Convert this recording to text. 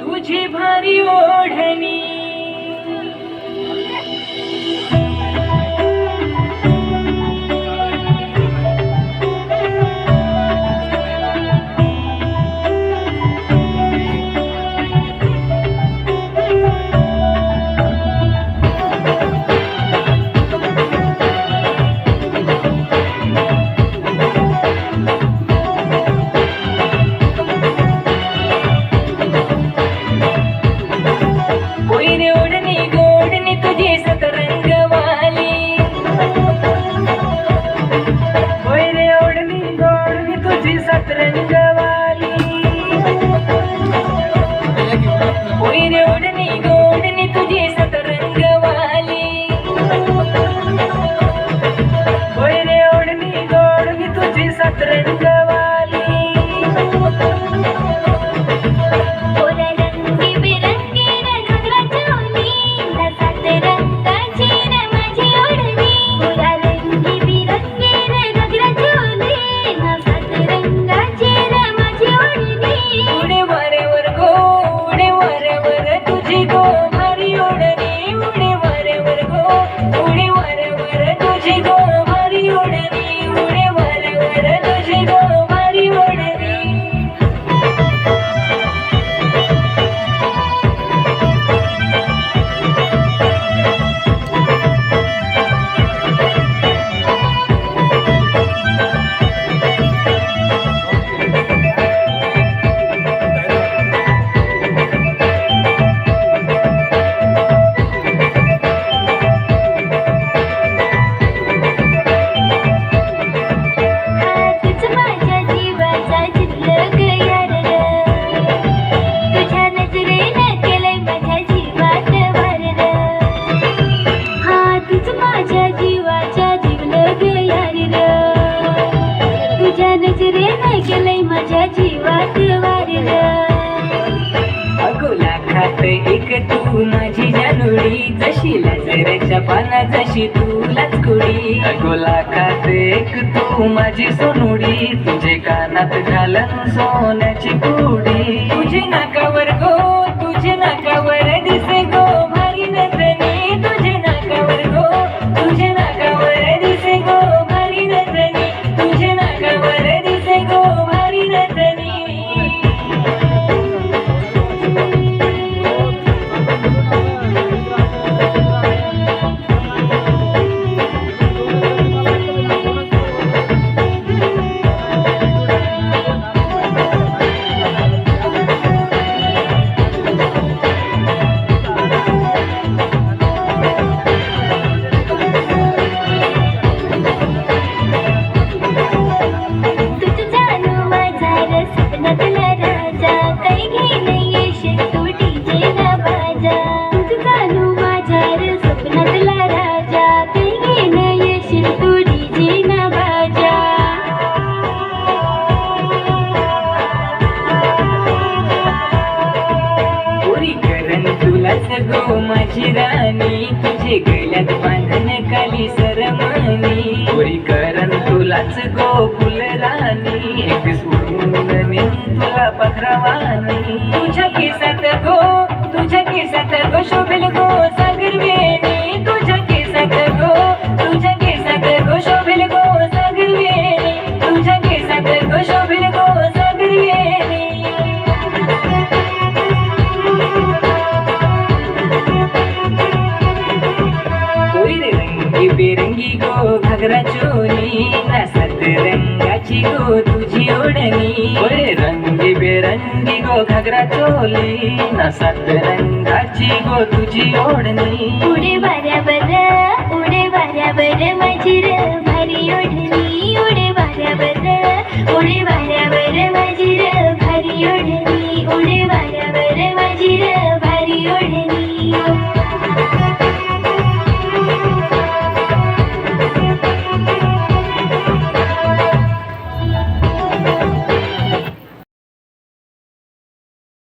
तुझी भारी ओढणी तुझी केलंय माझ्या जीवात वारल. अगोला खात एक तू माझी जानुडी जशी लाजऱ्याच्या पाना जशी तुलाच कुडी अगोला खात एक तू माझी सोनुडी तुझे कानात घालन सोन्याची कुडी तुलाच गो माझी राणी तुझे गळ्यात खाली सरमणी पुरी करण तुलाच गोकुल राणी. एक सोडून तुला तुझ्या केसात गो तुझ्या केसात गो शोभेल गो. गो तुझी ओढणी ओरे रंगी बेरंगी गो घागरा चोली. नसात रंगाची गो तुझी ओढणी. उडे वाऱ्यावर उडे वाऱ्यावर माझी र भारी ओढणी उडे वाऱ्यावर उडे वाऱ्यावर